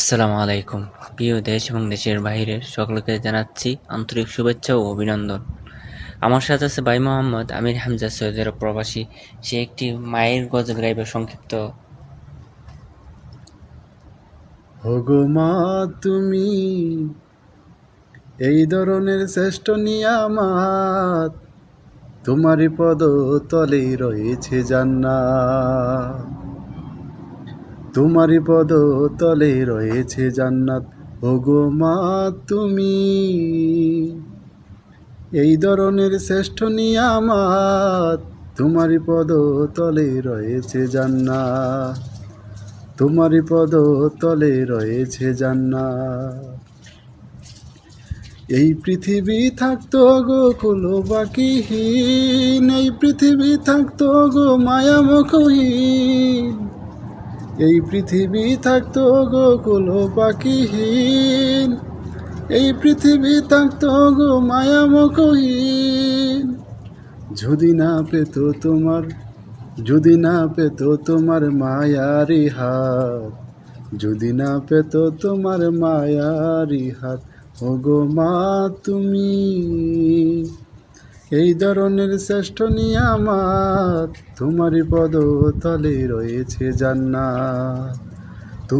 আসসালামু আলাইকুম। প্রিয় দেশ এবং দেশের বাইরের সকলকে জানাচ্ছি আন্তরিক শুভেচ্ছা ও অভিনন্দন। আমার সাথে আছে ভাই মোহাম্মদ আমির হামজা সৈয়দ আরব প্রবাসী। সে একটি মায়ের গজল গাইবে সংক্ষিপ্ত। ওগো মা, তুমি এই ধরনের শ্রেষ্ঠ নিয়ামাত তোমারই পদ তলে রয়েছে জান্নাত। তোমারই পদ তলে রয়েছে জান্নাত। ওগো মা, তুমি এই ধরনের শ্রেষ্ঠ নিয়ামাত তোমারই পদ তলে রয়েছে জান্নাত। তোমারই পদ তলে রয়েছে জান্নাত। এই পৃথিবী থাকতো গো কুলো বাকিহীন, এই পৃথিবী থাকতো গো মায়ামুখহীন। এই পৃথিবী থাকতো গো কুলো বাকিহীন এই পৃথিবী থাকতো গো মায়ামুখহীন যদি না পেত তোমার, যদি না পেত তোমার মায়ারি হাত, যদি না পেত তোমার মায়ারি হাত, ওগো মা তুমি। এই ধরনের শ্রেষ্ঠ নিয়ামাত তোমারই পদ তলে রয়েছে জান্নাত।